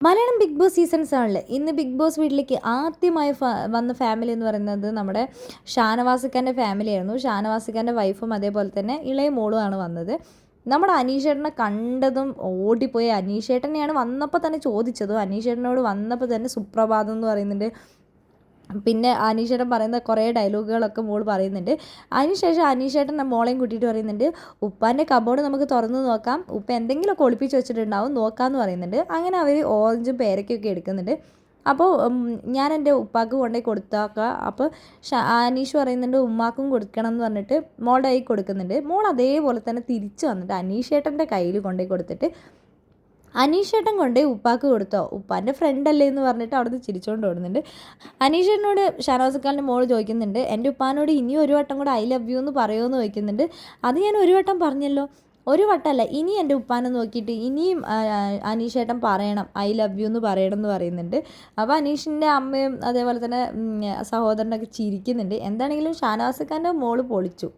Malayalam big boss season സെവനിൽ ഇന്ന് big boss വീട്ടിലേക്ക് ആദ്യമായി വന്ന ഫാമിലി എന്ന് പറയുന്നത് നമ്മുടെ ഷാനവാസിക്കാന്റെ ഫാമിലിയായിരുന്നു ഷാനവാസിക്കാന്റെ വൈഫും അതേപോലെ തന്നെ ഇളയ മോളുമാണ് വന്നത്. നമ്മുടെ അനീഷേട്ടനെ കണ്ടതും ഓടിപ്പോയി. അനീഷേട്ടനെയാണ് വന്നപ്പോൾ തന്നെ ചോദിച്ചതും. അനീഷേട്ടനോട് വന്നപ്പോൾ തന്നെ സുപ്രഭാതം എന്ന് പറയുന്നുണ്ട്. പിന്നെ അനീഷേട്ടൻ പറയുന്ന കുറേ ഡയലോഗുകളൊക്കെ മോൾ പറയുന്നുണ്ട്. അതിനുശേഷം അനീഷേട്ടൻ മോളെയും കൂട്ടിയിട്ട് പറയുന്നുണ്ട് ഉപ്പാന്റെ കബോർഡ് നമുക്ക് തുറന്ന് നോക്കാം. ഉപ്പ എന്തെങ്കിലുമൊക്കെ ഒളിപ്പിച്ച് വെച്ചിട്ടുണ്ടാവും നോക്കാമെന്ന് പറയുന്നുണ്ട്. അങ്ങനെ അവർ ഓറഞ്ചും പേരയ്ക്കൊക്കെ എടുക്കുന്നുണ്ട്. അപ്പോൾ ഞാൻ എന്റെ ഉപ്പാക്ക് കൊണ്ടുപോയി കൊടുത്താക്കാം. അപ്പോൾ അനീഷ് പറയുന്നുണ്ട് ഉമ്മാക്കും കൊടുക്കണം എന്ന് പറഞ്ഞിട്ട് മോളുടെ കൈ കൊടുക്കുന്നുണ്ട്. മോൾ അതേപോലെ തന്നെ തിരിച്ചു വന്നിട്ട് അനീഷേട്ടന്റെ കയ്യിൽ കൊണ്ടുപോയി കൊടുത്തിട്ട് അനീഷേട്ടൻ കൊണ്ടേ ഉപ്പാക്ക് കൊടുത്തോ? ഉപ്പാന്റെ ഫ്രണ്ട് അല്ലേ എന്ന് പറഞ്ഞിട്ട് അവിടുന്ന് ചിരിച്ചുകൊണ്ട് ഓടുന്നുണ്ട്. അനീഷേട്ടനോട് ഷാനവാസക്കാലിന്റെ മോൾ ചോദിക്കുന്നുണ്ട് എന്റെ ഉപ്പാനോട് ഇനി ഒരു വട്ടം കൂടെ ഐ ലവ് യു എന്ന് പറയുമെന്ന് ചോദിക്കുന്നുണ്ട്. അത് ഞാൻ ഒരു വട്ടം പറഞ്ഞല്ലോ. ഒരു വട്ടമല്ല ഇനി എന്റെ ഉപ്പാനെ നോക്കിയിട്ട് ഇനിയും അനീഷേട്ടൻ പറയണം ഐ ലവ് യു എന്ന് പറയണം എന്ന് പറയുന്നുണ്ട്. അപ്പോൾ അനീഷിന്റെ അമ്മയും അതേപോലെ തന്നെ സഹോദരനൊക്കെ ചിരിക്കുന്നുണ്ട്. എന്താണെങ്കിലും ഷാനവാസക്കാരന്റെ മോൾ പൊളിച്ചു.